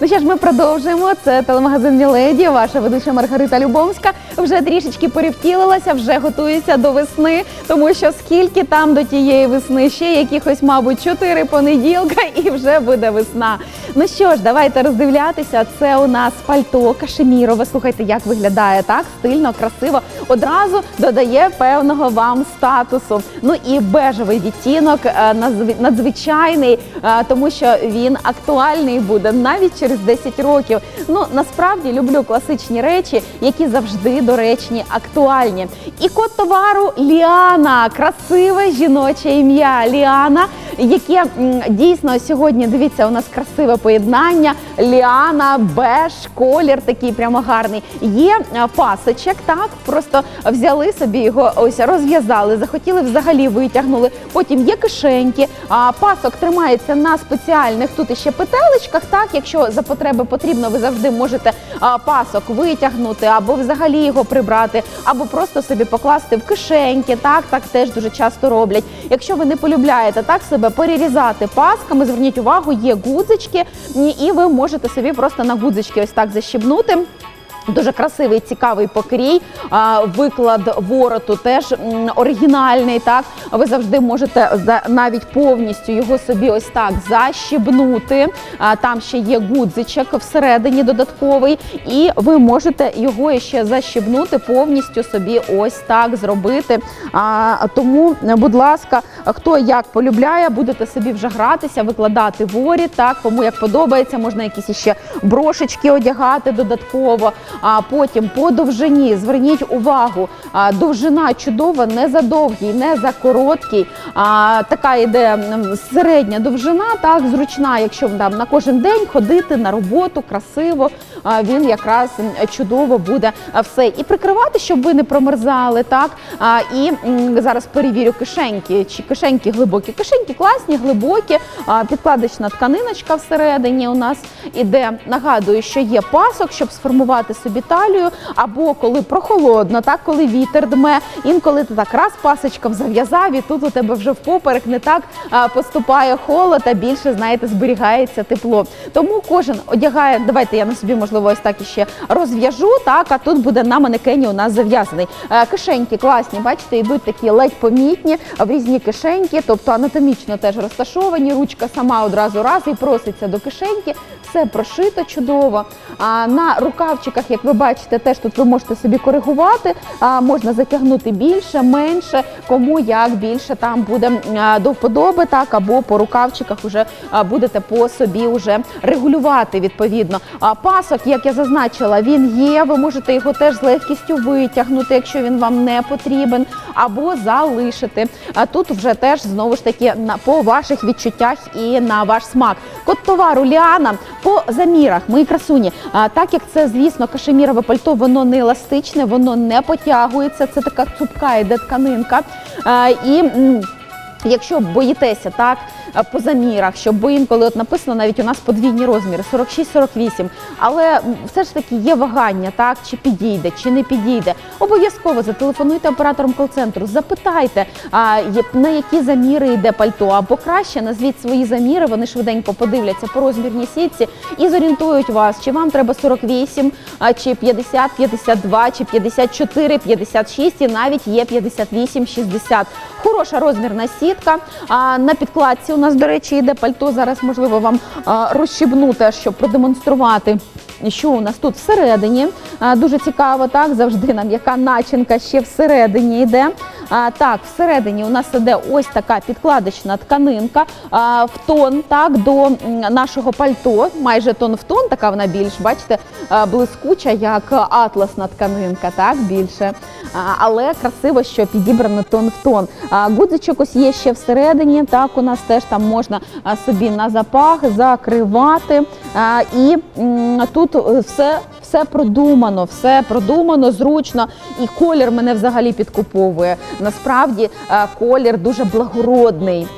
Ну що ж, ми продовжуємо. Це телемагазин Міледі. Ваша ведуча Маргарита Любомська вже трішечки перевтілилася, вже готується до весни, тому що скільки там до тієї весни, ще якихось, мабуть, чотири понеділка, і вже буде весна. Ну що ж, давайте роздивлятися. Це у нас пальто кашемірове. Слухайте, як виглядає так стильно, красиво. Одразу додає певного вам статусу. Ну і бежевий відтінок е, надзвичайний, е, тому що він актуальний буде навіть через 10 років. Ну насправді люблю класичні речі, які завжди доречні, актуальні. І код товару Ліана, красиве жіноче ім'я Ліана, яке дійсно сьогодні дивіться, у нас красиве поєднання. Ліана, беж, колір такий прямо гарний. Є е, пасочок, так просто взяли собі його, ось розв'язали, захотіли взагалі витягнули. Потім є кишеньки. Пасок тримається на спеціальних тут іще петелечках. Так, якщо за потреби потрібно, ви завжди можете пасок витягнути або взагалі його прибрати, або просто собі покласти в кишеньки. Так, так теж дуже часто роблять. Якщо ви не полюбляєте так себе перерізати пасками, зверніть увагу, є гудзички, і ви можете собі просто на гудзички ось так защібнути. Дуже красивий, цікавий покрій. Виклад вороту теж оригінальний. Так ви завжди можете навіть повністю його собі ось так защібнути. Там ще є гудзичок всередині додатковий, і ви можете його ще защібнути повністю собі ось так зробити. Тому, будь ласка, хто як полюбляє, будете собі вже гратися, викладати ворі. Так, кому як подобається, можна якісь іще брошечки одягати додатково. А потім по довжині зверніть увагу, довжина чудова, не за довгий, не за короткий. А, така йде середня довжина, так зручна, якщо там на кожен день ходити на роботу красиво. Він якраз чудово буде все і прикривати, щоб ви не промерзали. Так і зараз перевірю кишеньки. Чи кишеньки глибокі? Кишеньки класні, глибокі, підкладочна тканиночка всередині у нас іде. Нагадую, що є пасок, щоб сформувати собі талію, або коли прохолодно, так коли вітер дме. Інколи ти так раз пасочком зав'язав, і тут у тебе вже впоперек не так поступає холод, а більше знаєте, зберігається тепло. Тому кожен одягає. Давайте я на собі можливо ось так іще розв'яжу. Так, а тут буде на манекені у нас зав'язаний. Е, Кишеньки класні, бачите, йдуть такі ледь помітні в різні кишеньки, тобто анатомічно теж розташовані. Ручка сама одразу раз і проситься до кишеньки. Все прошито чудово. А на рукавчиках, як ви бачите, теж тут ви можете собі коригувати. Можна затягнути більше, менше, кому як більше там буде до вподоби, так або по рукавчиках вже будете по собі вже регулювати відповідно. Пасок, як я зазначила, він є. Ви можете його теж з легкістю витягнути, якщо він вам не потрібен, або залишити. А тут вже теж знову ж таки по ваших відчуттях і на ваш смак. Код товару Ліана по замірах, мої красуні. Так як це, звісно, кашемірове пальто, воно не еластичне, воно не потягується. Це така цупка йде тканинка. І Якщо боїтеся так по замірах, що бо інколи от написано навіть у нас подвійні розміри 46-48, але все ж таки є вагання, так чи підійде, чи не підійде. Обов'язково зателефонуйте операторам кол-центру, запитайте, на які заміри йде пальто, або краще назвіть свої заміри. Вони швиденько подивляться по розмірній сітці і зорієнтують вас, чи вам треба 48, а, чи 50, 52, чи 54, 56, і навіть є 58, 60. Хороша розмірна сітка. На підкладці нас, до речі, йде пальто. Зараз можливо вам розщібнути, щоб продемонструвати. Що у нас тут всередині? Дуже цікаво, так завжди нам яка начинка ще всередині йде. Так, всередині у нас іде ось така підкладочна тканинка в тон так, до нашого пальто, майже тон в тон, така вона більш, бачите, блискуча, як атласна тканинка, так, більше. Але красиво, що підібрано тон в тон. Гудзичок ось є ще всередині, так, у нас теж там можна собі на запах закривати. І тут все все продумано, все продумано, зручно. І колір мене взагалі підкуповує. Насправді колір дуже благородний.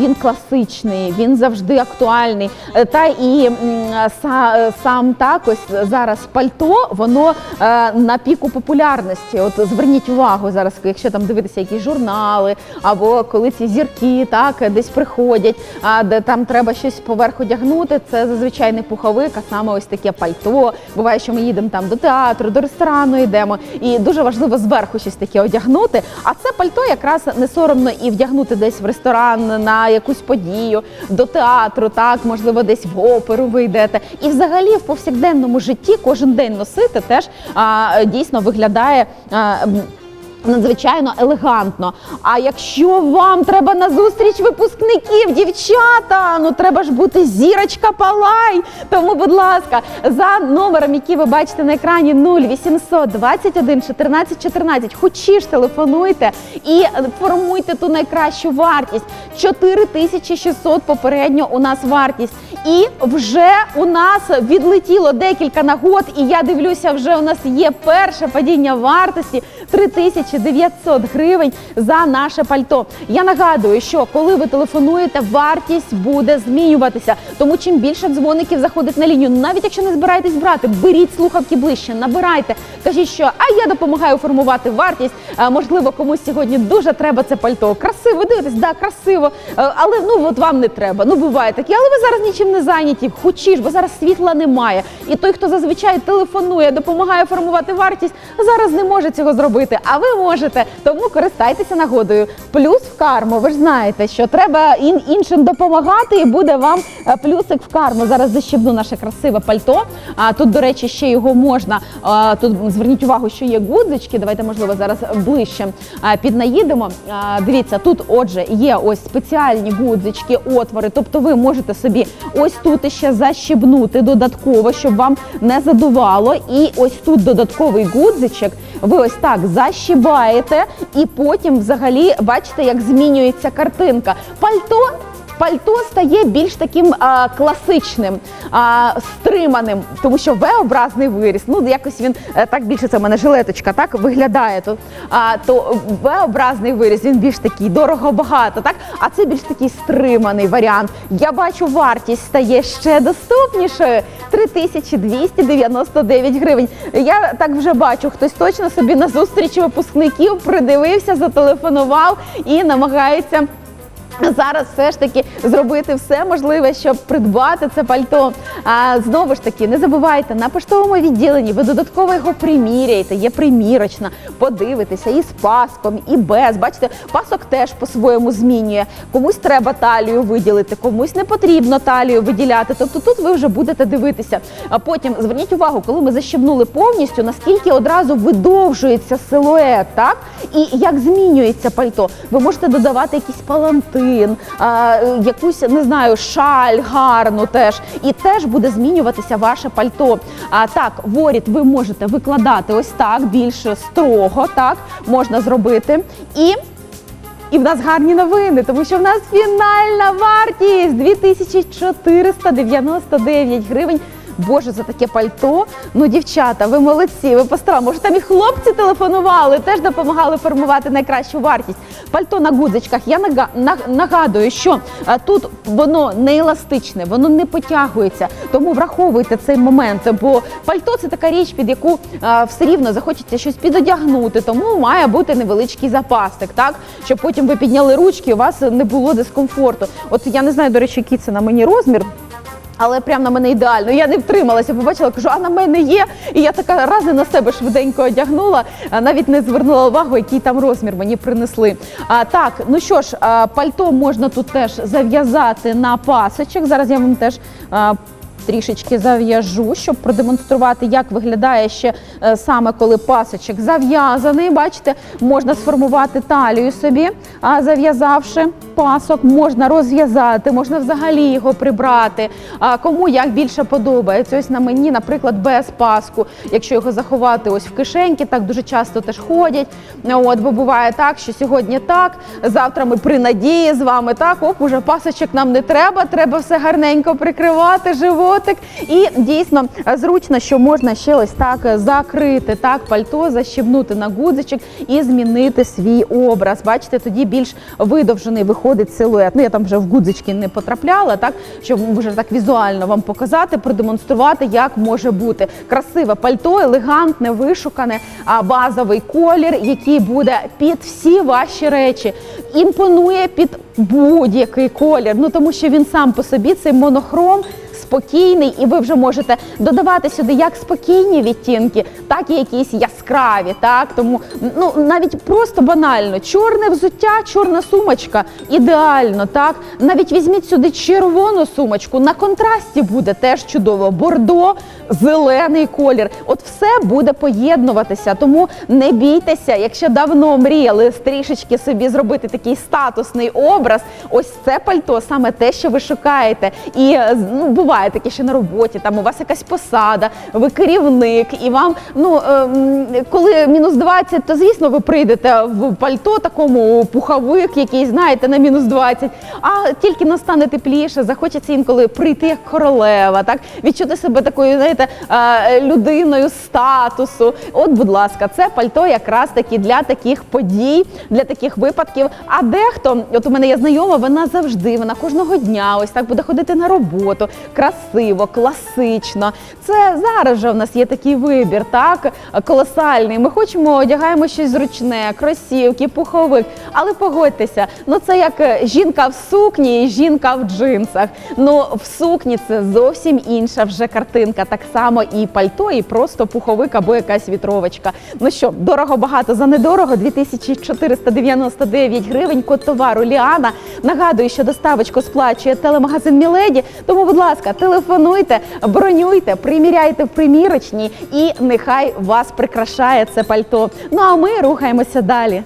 Він класичний, він завжди актуальний. Е, Та і е, сам так ось зараз пальто, воно е, на піку популярності. От зверніть увагу зараз, якщо там дивитися якісь журнали, або коли ці зірки так десь приходять, а де там треба щось поверх одягнути, це зазвичай не пуховик, а саме ось таке пальто. Буває, що ми їдемо там до театру, до ресторану йдемо, і дуже важливо зверху щось таке одягнути. А це пальто якраз не соромно і вдягнути десь в ресторан на якусь подію, до театру, так можливо, десь в оперу ви йдете. І взагалі в повсякденному житті кожен день носити теж а, дійсно виглядає. А, Надзвичайно елегантно. А якщо вам треба на зустріч випускників, дівчата, ну треба ж бути зірочка палай. Тому, будь ласка, за номером, який ви бачите на екрані 0800 21 14 14, хочі телефонуйте і формуйте ту найкращу вартість. 4600 попередньо у нас вартість. І вже у нас відлетіло декілька нагод, і я дивлюся, вже у нас є перше падіння вартості 3900 гривень за наше пальто. Я нагадую, що коли ви телефонуєте, вартість буде змінюватися. Тому чим більше дзвоників заходить на лінію, навіть якщо не збираєтесь брати, беріть слухавки ближче, набирайте. Кажіть, що а я допомагаю формувати вартість. А, можливо, комусь сьогодні дуже треба це пальто. Красиво дивитесь, да, красиво. Е, Але ну от вам не треба. Ну буває таке, але ви зараз нічим не зайняті. Хочі ж, бо зараз світла немає. І той, хто зазвичай телефонує, допомагає формувати вартість, зараз не може цього зробити. А ви можете. Тому користайтеся нагодою. Плюс в карму. Ви ж знаєте, що треба іншим допомагати, і буде вам е, плюсик в карму. Зараз защебну наше красиве пальто. А тут, до речі, ще його можна. Тут зверніть увагу, що є гудзички. Давайте, можливо, зараз ближче піднаїдемо. Дивіться, тут, отже, є ось спеціальні гудзички, отвори. Тобто, ви можете собі ось тут ще защебнути додатково, щоб вам не задувало. І ось тут додатковий гудзичок. Ви ось так защібаєте, і потім, взагалі, бачите, як змінюється картинка. Пальто Пальто стає більш таким а, класичним, а, стриманим, тому що V-образний виріс. Ну якось він е, так більше це в мене жилеточка, так виглядає тут. А то V-образний виріс, він більш такий дорого багато, так а це більш такий стриманий варіант. Я бачу, вартість стає ще доступнішою 3299 гривень. Я так вже бачу, хтось точно собі на зустрічі випускників придивився, зателефонував і намагається. Зараз все ж таки зробити все можливе, щоб придбати це пальто. А знову ж таки, не забувайте на поштовому відділенні. Ви додатково його приміряєте. Є примірочна, подивитеся і з паском, і без. Бачите, пасок теж по-своєму змінює. Комусь треба талію виділити, комусь не потрібно талію виділяти. Тобто тут ви вже будете дивитися. А потім зверніть увагу, коли ми защебнули повністю, наскільки одразу видовжується силует, так і як змінюється пальто. Ви можете додавати якісь палантин, е, якусь не знаю, шаль гарну теж, і теж буде змінюватися ваше пальто. А так, воріт ви можете викладати ось так, більш строго, так можна зробити. І і в нас гарні новини, тому що в нас фінальна вартість 2499 гривень. Боже, за таке пальто. Ну, дівчата, ви молодці, ви постарали. Може, там і хлопці телефонували, теж допомагали формувати найкращу вартість. Пальто на гудзичках. Я нага- нагадую, що тут воно не еластичне, воно не потягується. Тому враховуйте цей момент, бо пальто це така річ, під яку все рівно захочеться щось підодягнути. Тому має бути невеличкий запасик, так щоб потім ви підняли ручки, у вас не було дискомфорту. От я не знаю, до речі, який це на мені розмір. Але прям на мене ідеально. Я не втрималася, побачила, кажу, а на мене є. І я така рази на себе швиденько одягнула, навіть не звернула увагу, який там розмір мені принесли. А, так, ну що ж, пальто можна тут теж зав'язати на пасочок. Зараз я вам теж. А, Трішечки зав'яжу, щоб продемонструвати, як виглядає ще е, саме коли пасочок зав'язаний. Бачите, можна сформувати талію собі, а зав'язавши пасок, можна розв'язати, можна взагалі його прибрати. Кому як більше подобається. Ось на мені, наприклад, без паску. Якщо його заховати ось в кишеньки, так дуже часто теж ходять. От, бо буває так, що сьогодні так, завтра ми при надії з вами так, оп, уже пасочок нам не треба, треба все гарненько прикривати, животик. І дійсно зручно, що можна ще ось так закрити так пальто, защебнути на гудзичок і змінити свій образ. Бачите, тоді більш видовжений виходить виходить силует. Ну я там вже в гудзички не потрапляла, так щоб вже так візуально вам показати, продемонструвати, як може бути красиве пальто, елегантне, вишукане, а базовий колір, який буде під всі ваші речі. Імпонує під будь-який колір. Ну тому що він сам по собі цей монохром спокійний, і ви вже можете додавати сюди як спокійні відтінки, так і якісь яскраві. Так тому ну навіть просто банально чорне взуття, чорна сумочка ідеально. Так навіть візьміть сюди червону сумочку. На контрасті буде теж чудово. Бордо, зелений колір. От все буде поєднуватися. Тому не бійтеся, якщо давно мріяли трішечки собі зробити такий статусний образ. Ось це пальто саме те, що ви шукаєте. І ну, буває таке, що на роботі там у вас якась посада, ви керівник, і вам ну ем, коли мінус 20, то звісно ви прийдете в пальто такому пуховик, який знаєте на мінус 20, А тільки настане тепліше, захочеться інколи прийти як королева, так відчути себе такою, знаєте, е, людиною статусу. От, будь ласка, це пальто якраз таки для таких подій, для таких випадків. А дехто, от у мене є знайома, вона завжди, вона кожного дня ось так буде ходити на роботу, красиво, класично. Це зараз же в нас є такий вибір, так колосальний. Ми хочемо одягаємо щось зручне, кросівки, пуховик. Але погодьтеся, ну це як е, жінка в сукні і жінка в джинсах. Ну в сукні це зовсім інша вже картинка. Так само і пальто, і просто пуховик або якась вітровочка. Ну що, дорого багато за недорого, 2499 гривень. Код товару Ліана. Нагадую, що доставочку сплачує телемагазин Міледі. Тому, будь ласка, телефонуйте, бронюйте, приміряйте в примірочній, і нехай вас прикрашає це пальто. Ну а ми рухаємося далі.